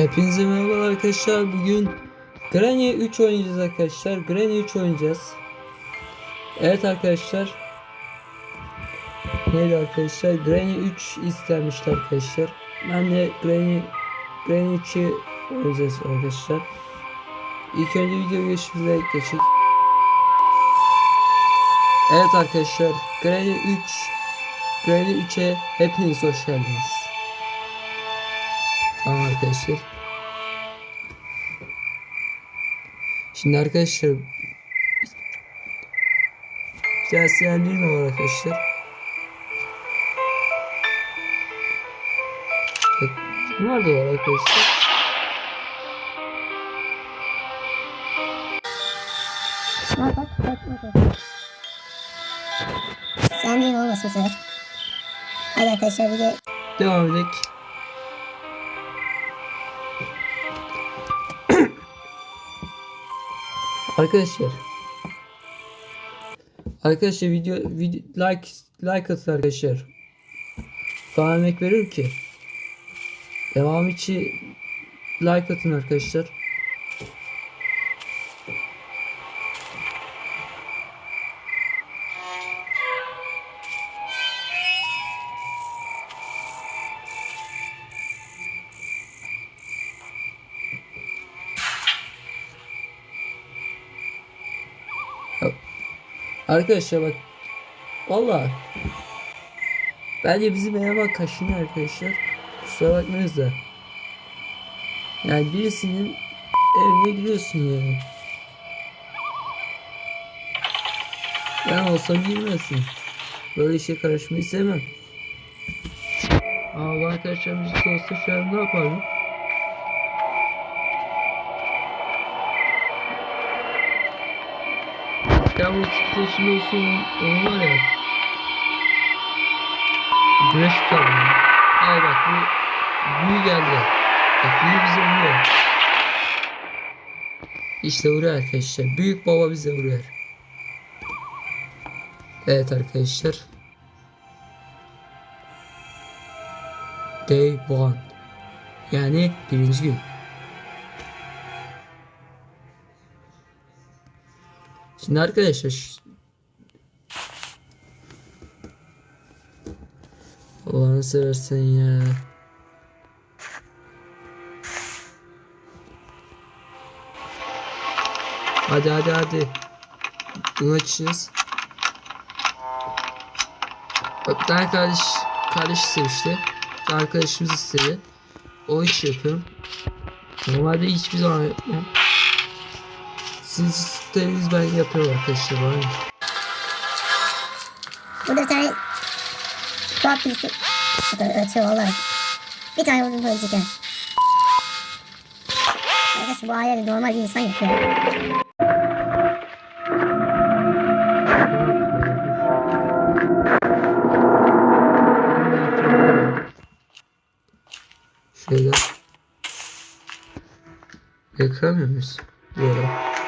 Hepinize merhaba arkadaşlar. Bugün Granny 3 oynayacağız arkadaşlar. Granny 3 oynayacağız. Evet arkadaşlar. Neydi arkadaşlar? Granny 3 istenmişti arkadaşlar. Ben de Granny Granny 3'ü oynayacağız arkadaşlar. İlk önce video geçişimize geçelim. Evet arkadaşlar. Granny 3 Granny 3'e hepiniz hoş geldiniz. Arkadaşlar. Şimdi arkadaşlar bir tane silendirin var arkadaşlar. Bak, Bunlar da var arkadaşlar. Bak bak bak bak. bak. Sen değil olmasın bu sefer. Hadi arkadaşlar bir de Devam edelim. Arkadaşlar. Arkadaşlar video, video like like atın arkadaşlar. Bana emek verir ki. Devam için like atın arkadaşlar. Arkadaşlar bak. Valla. Bence bizim eve kaşınıyor arkadaşlar. Kusura bakmayınız da. Yani birisinin evine gidiyorsun yani. Ben olsam girmezsin. Böyle işe karışmayı sevmem. Aa bu arkadaşlar birisi olsa şu an ne yapardım? Ya bu station olsun onun var ya. Güneş tutalım. Ay bak bu büyü geldi. Bak büyü bize vuruyor. İşte vuruyor arkadaşlar. Büyük baba bize vuruyor. Evet arkadaşlar. Day one. Yani birinci gün. Şimdi arkadaşlar Allah'ını seversen ya. Hadi hadi hadi. Bunu açacağız. Bir tane kardeş kardeş tane Arkadaşımız istedi. O iş yapıyorum. Normalde hiçbir zaman yapmam. Siz istediğiniz ben yapıyorum arkadaşlar mı? burada bir tane tuhaf birisi ötüyor vallahi. Bir tane vurdum ölecek yani. Arkadaş bu ayarı normal bir insan yapıyor. Şöyle. Yıkamıyor muyuz? Yok.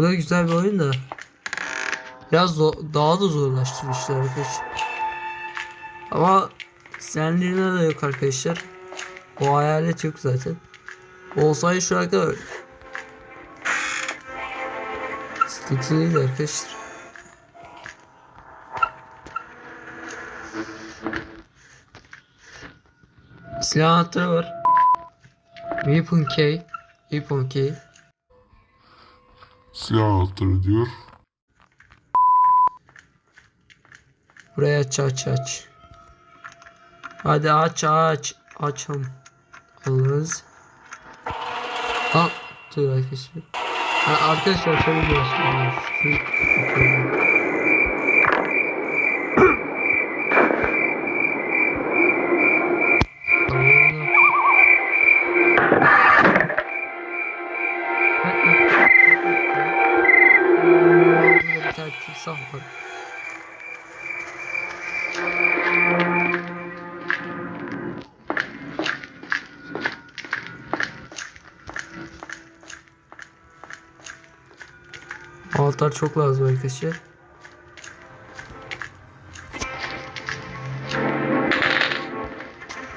Bu da güzel bir oyun da Biraz daha da zorlaştırmışlar arkadaşlar Ama Senlerine de yok arkadaşlar O hayalet yok zaten Olsaydı şu ana kadar Sıkıntılıydı arkadaşlar Silah anahtarı var. Weapon key. Weapon key. Silah anahtarı diyor. Buraya aç aç aç. Hadi aç aç. Açam. Alırız. Al. Dur arkadaşlar. Ha, arkadaşlar şöyle bir Altar çok lazım arkadaşlar.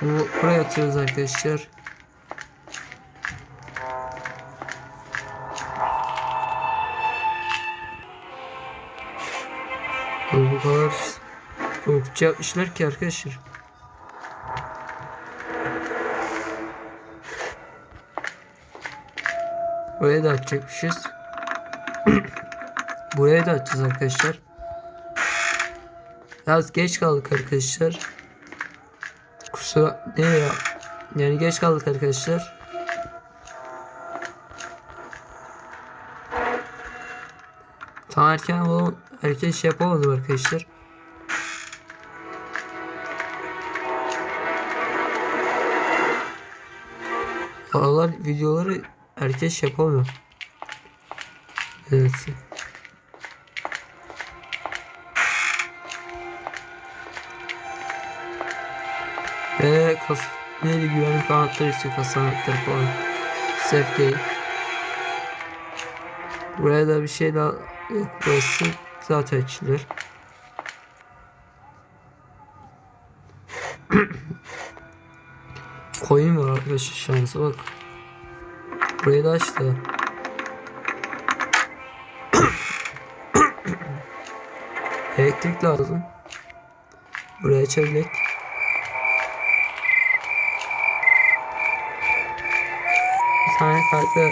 Bunu buraya atıyoruz arkadaşlar. Bu kadar korkutucu yapmışlar ki arkadaşlar. Buraya da açacakmışız. Buraya da açacağız arkadaşlar. Biraz geç kaldık arkadaşlar. Kusura ne ya? Yani geç kaldık arkadaşlar. Tam erken olam erken şey yapamadım arkadaşlar. Aralar videoları erken şey yapamıyor. Evet. Ve kas neydi güvenlik anahtarı istiyor kasa anahtarı falan. Safety. Buraya da bir şey daha yok burası zaten açılır. Coin var arkadaşlar şansa bak. Burayı da açtı. Elektrik lazım. Buraya çevirek. Tane kartı var.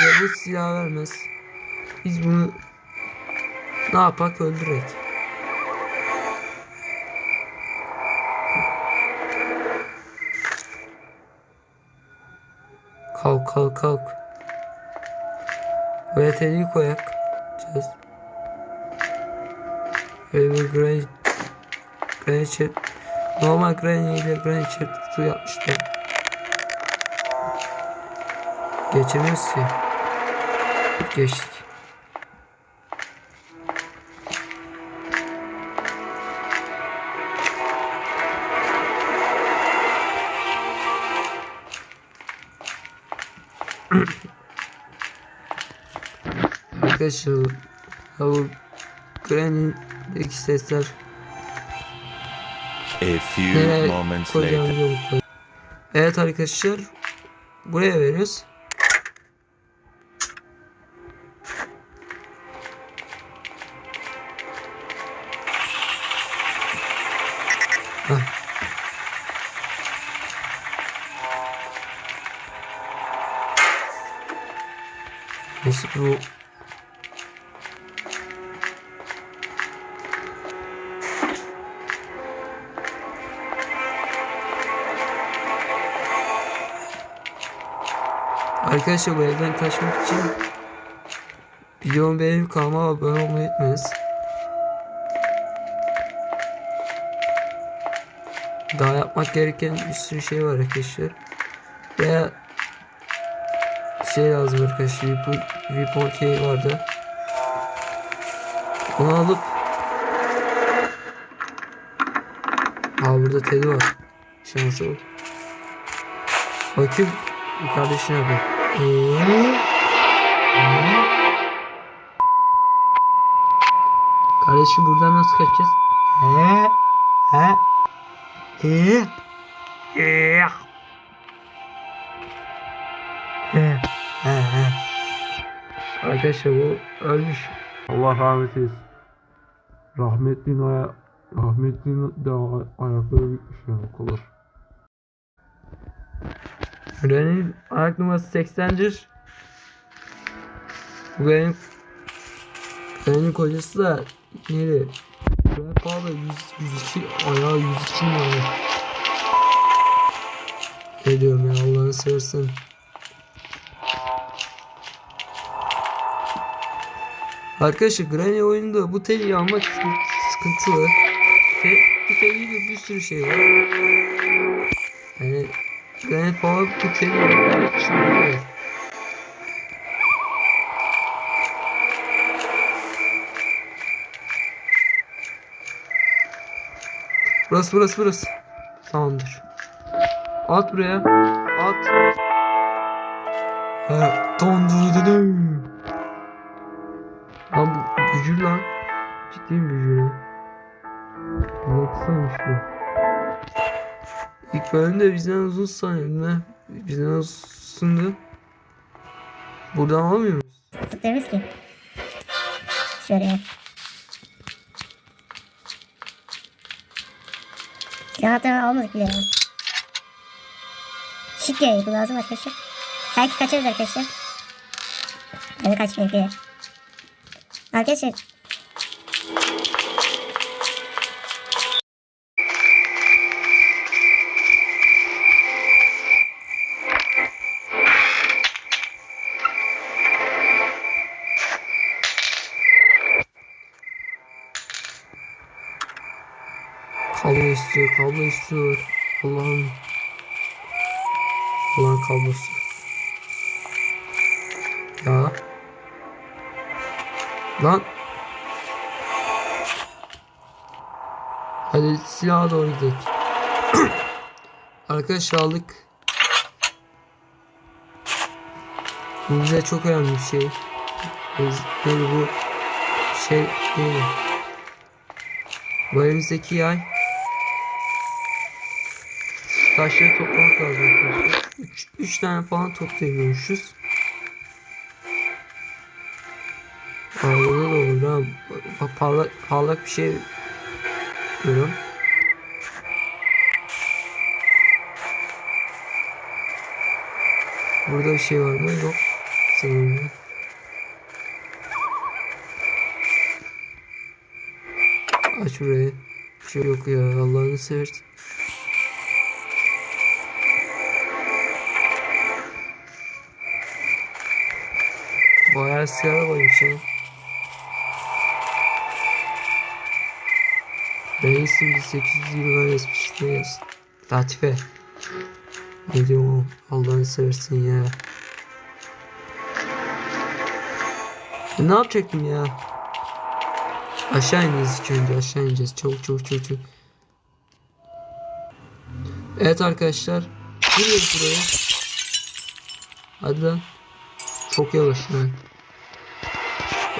Ve bu silah vermez. Biz bunu ne yapak öldürek. Kalk kalk kalk. Teliği koyak. Çöz. Böyle bir granny chip normal granny ile granny chip su yapmışlar. Geçemiyoruz ki. Geçtik. Arkadaşlar bu Granny'deki sesler A few nereye moments later. koyacağımızı unutmayın. Evet arkadaşlar buraya veriyoruz. Nasıl bu? Arkadaşlar bu evden kaçmak için videomu beğenip kanalıma abone olmayı unutmayınız. Daha yapmak gereken bir sürü şey var arkadaşlar. Veya şey lazım arkadaşlar. Weapon key vardı. Onu alıp Aa burada Teddy var. Şansa bak. Bakayım bir kardeşine bak. Kardeşim buradan nasıl kaçacağız? He? He? He? He? He? He? Arkadaşlar bu ölmüş. Allah rahmet eylesin. Rahmetli'nin aya rahmetli'nin de aya- ayakları bitmiş yani o. Granny'nin ayak numarası 80'dir. Bu Granny'nin Granny'nin kocası da neydi? Grandpa da 100, 102 ayağı 102 mi yani? Ne diyorum ya Allah'ını seversen. Arkadaşlar Granny oyununda bu teliyi almak sıkı- sıkıntılı. Ve bu teliyle bir sürü şey var. Yani Granny falan için var. Burası burası burası. Tamamdır. At buraya. At. Ha, dondurdum. Lan bu bücür lan. Ciddi mi bücür lan? Ne kısamış bu. İlk bölümde bizden uzun sanıyordum ha. Bizden uzundu. Buradan alamıyor muyuz? Tıklarız ki. Şöyle. Silahları almadık bile ya. Şık gereği bu lazım arkadaşlar. Belki kaçarız arkadaşlar. Ya da kaçmayıp bile. Arkadaşlar. Kablo istiyor, kablo istiyor. Allah'ım. Ulan kablosu. Ya. Lan. Hadi silaha doğru gidelim. Arkadaşlar aldık. Bize çok önemli bir şey. Böyle bu şey değil. Bu elimizdeki yay taşları toplamak lazım arkadaşlar. 3 tane falan toplayabiliyormuşuz. Aa, burada da olur ha. Parlak, parlak bir şey görüyorum. Burada bir şey var mı? Yok. Sanırım. Aç burayı. Bir şey yok ya. Allah'ını seversen. Bayağı sigara koymuş ya. Reisim 1820 resmiş ne yaz? Latife. Ne diyorum oğlum? Allah'ını seversin ya. Ya Ne yapacaktım ya? Aşağı ineceğiz ilk önce aşağı ineceğiz. Çabuk çabuk çabuk çabuk. Evet arkadaşlar. Giriyoruz buraya. Hadi lan. Çok yavaş lan.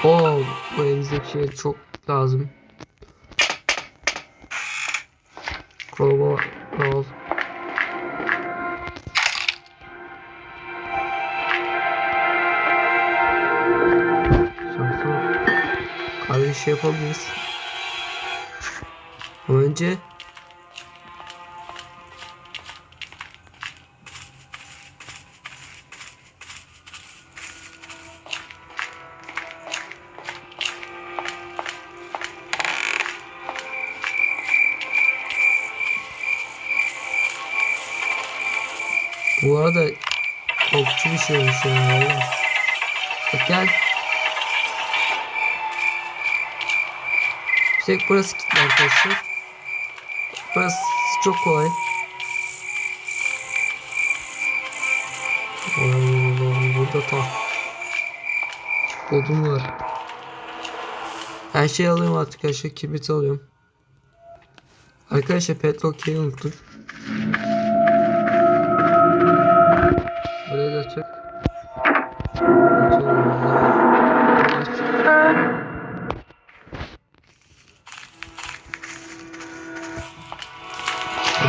Oo, bu elimizdeki şey çok lazım. Kova kol. Şansı Kahve şey yapabiliriz. Önce olmuş ya valla. Bak gel. Bir tek burası kilitli arkadaşlar. Burası çok kolay. Allah burada ta. Odun var. Her şeyi alıyorum artık arkadaşlar. Kibrit alıyorum. Arkadaşlar petrol key'i unuttuk.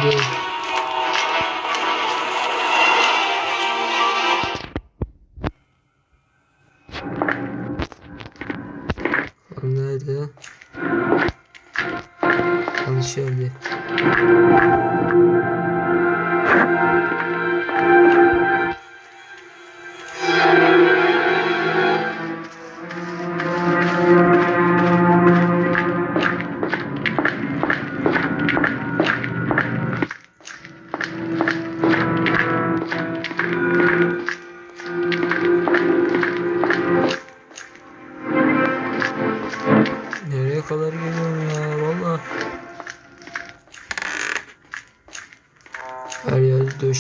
Hadi.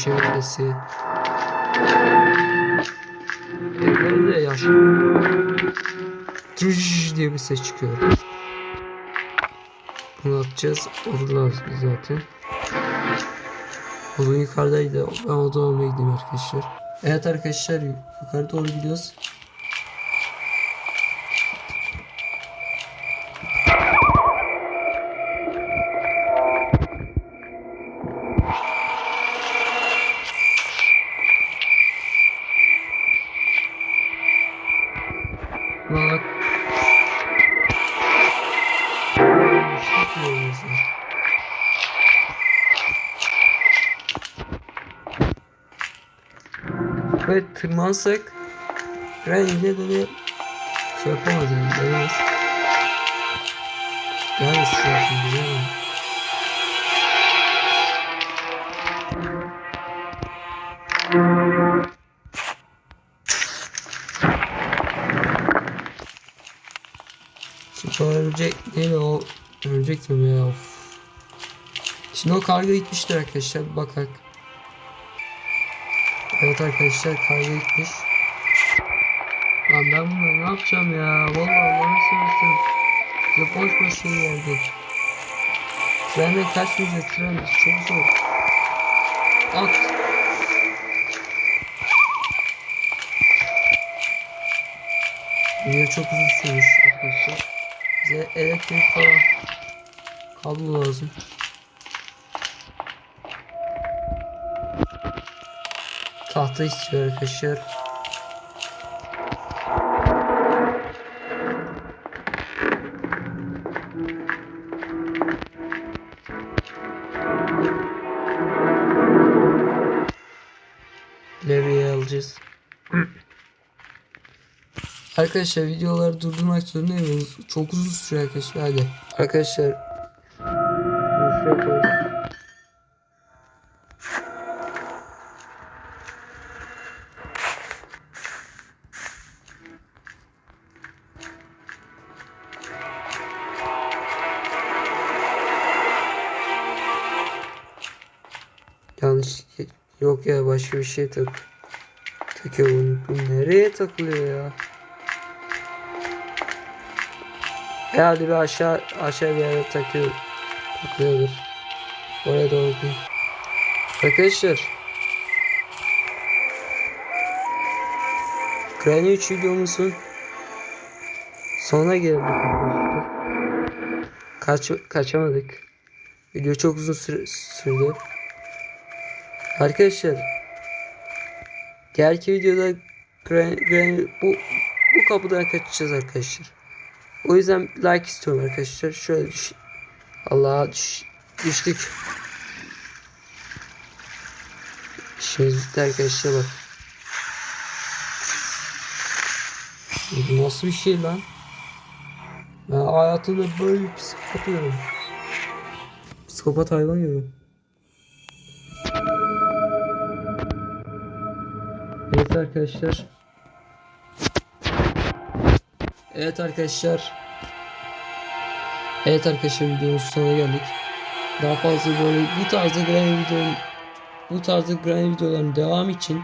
Döşemesi. Evlerde yaş. Tüş diye bir ses çıkıyor. Bunu atacağız. Lazım zaten. Odun yukarıdaydı. Ben odun almaya gideyim arkadaşlar. Evet arkadaşlar yukarı doğru gidiyoruz. Tırmansak Gren yine de bir şey yapamaz yani denemez. Yani şu yapın bilemem. Şimdi o örümcek neydi o örümcek diyorum ya of. Şimdi o karga gitmiştir arkadaşlar bakak. Evet arkadaşlar karga gitmiş. Lan ben bunları ne yapacağım ya? Vallahi Allah'ını seversen. Bize boş boş şey geldi. Trenden kaçmayacağız tren çok zor. At. Video çok uzun sürmüş arkadaşlar. Bize elektrik falan kablo lazım. Tahta istiyor arkadaşlar. Levye'yi alacağız. Arkadaşlar videoları durdurmak zorundayım. Çok uzun sürüyor arkadaşlar. Hadi. Arkadaşlar. bunu başka bir şey tak. Takıyor bunu. Bu nereye takılıyor ya? Herhalde bir aşağı aşağı bir yere takıyor. Takılıyordur. Oraya doğru değil. Arkadaşlar. Granny 3 videomuzun sonuna geldik. Kaç, kaçamadık. Video çok uzun süre, sürdü. Arkadaşlar Diğerki videoda bu bu kapıdan kaçacağız arkadaşlar. O yüzden like istiyorum arkadaşlar. Şöyle düş. Allah'a düş, düştük. Şimdi arkadaşlar bak. Nasıl bir şey lan? Ben hayatımda böyle bir psikopat görüyorum. Psikopat hayvan görüyorum. Evet arkadaşlar. Evet arkadaşlar. Evet arkadaşlar videonun sonuna geldik. Daha fazla böyle bu tarzda granny video bu tarzda granny videoların devam için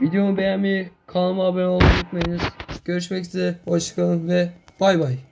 videomu beğenmeyi, kanalıma abone olmayı unutmayınız. Görüşmek üzere, hoşçakalın ve bay bay.